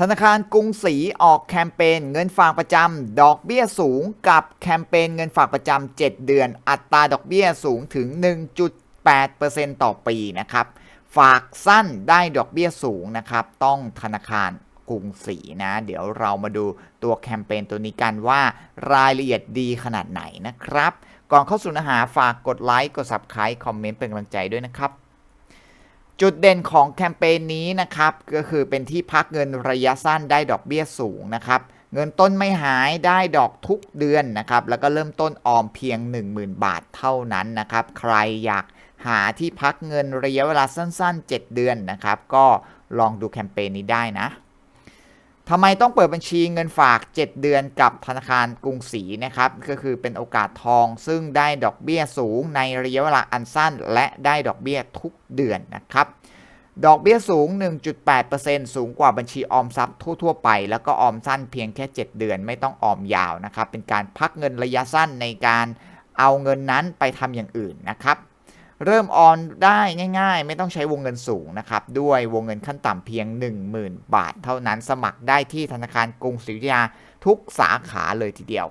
ธนาคารกรุงศรีออกแคมเปญเงินฝากประจำดอกเบี้ยสูงกับแคมเปญเงินฝากประจำ7 เดือน อัตราดอกเบี้ยสูงถึง 1.8%ต่อปีนะครับ ฝากสั้นได้ดอกเบี้ยสูงนะครับ ต้องธนาคารกรุงศรีนะ เดี๋ยวเรามาดูตัวแคมเปญตัวนี้กันว่ารายละเอียดดีขนาดไหนนะครับ ก่อนเข้าสู่เนื้อหาฝากกดไลค์กด Subscribe คอมเมนต์เป็นกำลังใจด้วยนะครับ จุดเด่นของแคมเปญนี้นะครับ ก็คือเป็นที่พักเงินระยะสั้นได้ดอกเบี้ยสูงนะครับ เงินต้นไม่หายได้ดอกทุกเดือนนะครับ แล้วก็เริ่มต้นออมเพียง 10,000 บาทเท่านั้นนะครับ ใครอยากหาที่พักเงินระยะเวลาสั้น ๆ 7 เดือนนะครับ ก็ลองดูแคมเปญนี้ได้นะ ทำไมต้องเปิดบัญชีเงินฝาก 7 เดือนกับธนาคารกรุงศรีนะครับ ก็คือเป็นโอกาสทองซึ่งได้ดอกเบี้ยสูงในระยะเวลาอันสั้น และได้ดอกเบี้ยทุกเดือนนะครับ ดอกเบี้ยสูง 1.8%สูงกว่าบัญชีออมทรัพย์ทั่ว ๆ ไป แล้วก็ออมสั้นเพียงแค่ 7 เดือนไม่ต้องออมยาวนะครับ เป็นการพักเงินระยะสั้นในการเอาเงินนั้นไปทำอย่างอื่นนะครับ เริ่มออนได้ง่าย ๆ ไม่ต้องใช้วงเงินสูงนะครับ ด้วยวงเงินขั้นต่ำเพียง 10,000 บาท เท่านั้นสมัครได้ที่ธนาคารกรุงศรีอยุธยาทุกสาขาเลยทีเดียว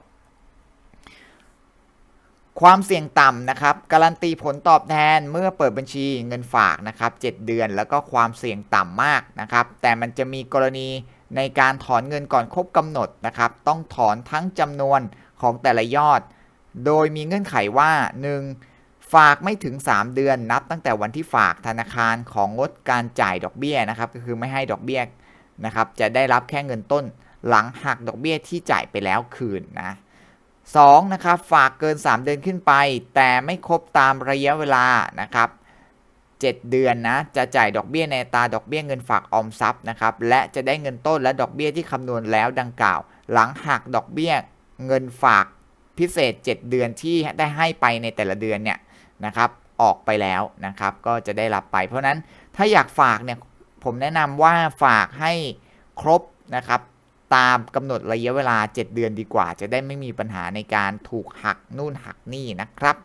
ความเสี่ยงต่ำนะครับ การันตีผลตอบแทนเมื่อเปิดบัญชีเงินฝากนะครับ 7 เดือนแล้วก็ความเสี่ยงต่ำมากนะครับ แต่มันจะมีกรณีในการถอนเงินก่อนครบกำหนดนะครับ ต้องถอนทั้งจำนวนของแต่ละยอด โดยมีเงื่อนไขว่า 1. ฝากไม่ถึง 3 เดือนนับตั้งแต่วันที่ฝากธนาคารของงดการจ่ายดอกเบี้ยนะครับ ก็คือไม่ให้ดอกเบี้ยนะครับ จะได้รับแค่เงินต้น หลังหักดอกเบี้ยที่จ่ายไปแล้วคืนนะ 2. นะครับฝากเกิน 3 เดือนขึ้นไป แต่ไม่ครบตามระยะเวลานะครับ 7 เดือนนะจะจ่ายดอกเบี้ยในตาดอกเบี้ยเงินฝากออมทรัพย์นะครับและจะได้เงินต้นและดอกเบี้ยที่คำนวณแล้วดังกล่าว หลังหักดอกเบี้ยเงินฝากพิเศษ 7 เดือนที่ได้ให้ไปในแต่ละเดือนเนี่ย นะครับออกไปแล้วนะครับก็จะได้รับไป เพราะนั้นถ้าอยากฝากเนี่ยผมแนะนำว่าฝากให้ครบนะครับตามกำหนดระยะเวลา 7 เดือนดีกว่า จะได้ไม่มีปัญหาในการถูกหักนู่นหักนี่นะครับ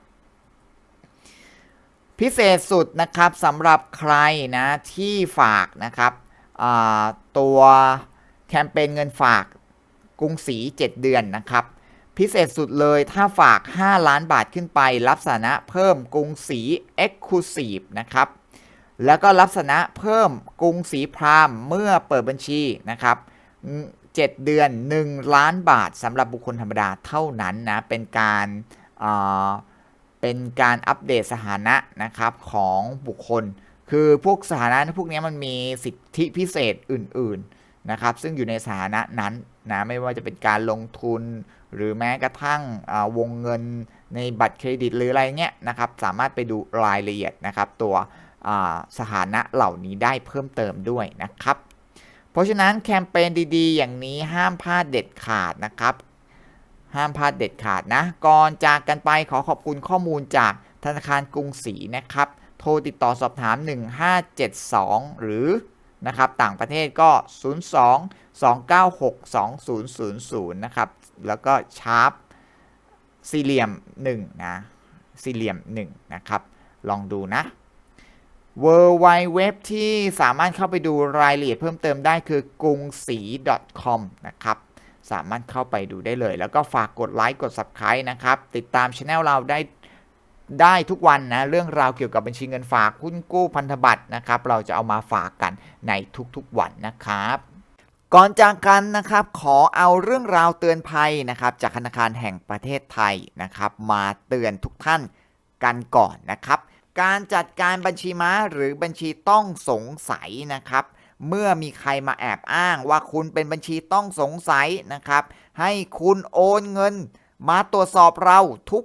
พิเศษสุดนะครับสำหรับใครนะที่ฝากนะครับตัวแคมเปญเงินฝากกรุงศรี7 เดือนนะครับ พิเศษสุดเลยถ้าฝาก 5 ล้านบาทขึ้นไป รับสานะเพิ่มกรุงศรี Exclusive นะครับ แล้วก็รับสานะเพิ่มกรุงศรีพรามเมื่อเปิดบัญชีนะครับ 7 เดือน 1 ล้านบาทสำหรับบุคคลธรรมดาเท่านั้นนะ เป็นการเป็นการอัปเดตสถานะนะครับของบุคคล คือพวกสถานะพวกนี้มันมีสิทธิพิเศษอื่นๆ นะครับซึ่งอยู่ในสถานะนั้นนะไม่ว่าจะเป็นการลงทุน หรือแม้กระทั่งวงเงินในบัตรเครดิตหรืออะไรเงี้ยนะครับสามารถไปดูรายละเอียดนะครับตัวสถานะเหล่านี้ได้เพิ่มเติมด้วยนะครับ เพราะฉะนั้นแคมเปญดีๆ อย่างนี้ห้ามพลาดเด็ดขาดนะครับ ห้ามพลาดเด็ดขาดนะ ก่อนจากกันไปขอขอบคุณข้อมูลจากธนาคารกรุงศรีนะครับ โทรติดต่อสอบถาม 1572 หรือ นะครับ ต่างประเทศก็ 02 296 2000 นะครับ แล้วก็ชาร์ปสี่เหลี่ยม1นะสี่เหลี่ยม1นะครับ ลองดูนะ w w w ที่สามารถเข้าไปดูรายละเอียดเพิ่มเติมได้คือกรุงศรี .com นะครับ สามารถเข้าไปดูได้เลย แล้วก็ฝากกดไลค์กด Subscribe นะครับ ติดตามช anel เราได้ ได้ทุกวันนะเรื่องราวเกี่ยวกับบัญชีเงินฝากหุ้นกู้พันธบัตรนะครับ เราจะเอามาฝากกันในทุกๆวันนะครับก่อนจากกันนะครับขอเอาเรื่องราวเตือนภัยนะครับ จากธนาคารแห่งประเทศไทยนะครับ มาเตือนทุกท่านกันก่อนนะครับ การจัดการบัญชีม้าหรือบัญชีต้องสงสัยนะครับ เมื่อมีใครมาแอบอ้างว่าคุณเป็นบัญชีต้องสงสัยนะครับ ให้คุณโอนเงิน มาตรวจสอบเราทุก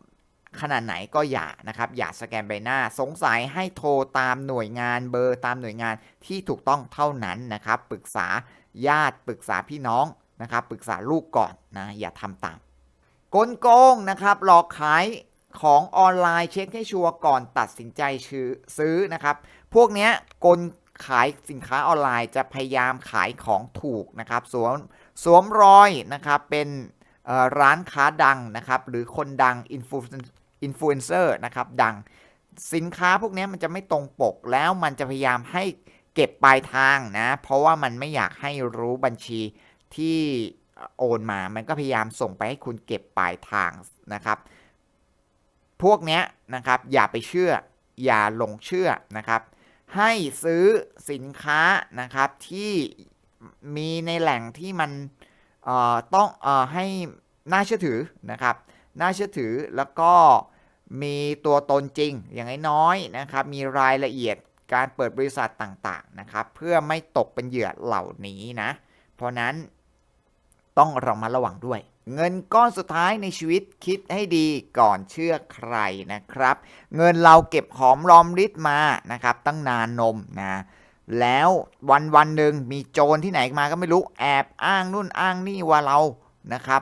ขนาดไหนก็อย่านะครับ อย่าสแกนใบหน้า สงสัยให้โทรตามหน่วยงานเบอร์ตามหน่วยงานที่ถูกต้องเท่านั้นนะครับ ปรึกษาญาติปรึกษาพี่น้องนะครับ ปรึกษาลูกก่อนนะอย่าทำตามกลโกงนะครับ หลอกขายของออนไลน์เช็คให้ชัวร์ก่อนตัดสินใจซื้อนะครับ พวกเนี้ยกลขายสินค้าออนไลน์จะพยายามขายของถูกนะครับสวมสวมรอยนะครับเป็นร้านค้าดังนะครับ หรือคนดังอินฟลู อินฟลูเอนเซอร์นะครับดังสินค้าพวกนี้มันจะไม่ตรงปกแล้วมันจะพยายามให้เก็บปลายทางนะ เพราะว่ามันไม่อยากให้รู้บัญชีที่โอนมา มันก็พยายามส่งไปให้คุณเก็บปลายทางนะครับ พวกนี้นะครับอย่าไปเชื่อ อย่าหลงเชื่อนะครับ ให้ซื้อสินค้านะครับที่มีในแหล่งที่มันเอ่อต้องเอ่อให้น่าเชื่อถือนะครับ น่าเชื่อถือแล้วก็ มีตัวตนจริงอย่างน้อยๆนะครับ มีรายละเอียดการเปิดบริษัทต่างๆนะครับ เพื่อไม่ตกเป็นเหยื่อเหล่านี้นะ เพราะนั้นต้องระมัดระวังด้วย เงินก้อนสุดท้ายในชีวิตคิดให้ดีก่อนเชื่อใครนะครับ เงินเราเก็บหอมรอมริดมานะครับ ตั้งนานนมนะแล้ววันวันหนึ่งมีโจรที่ไหนมาก็ไม่รู้แอบอ้างนู่นอ้างนี่ว่าเรานะครับ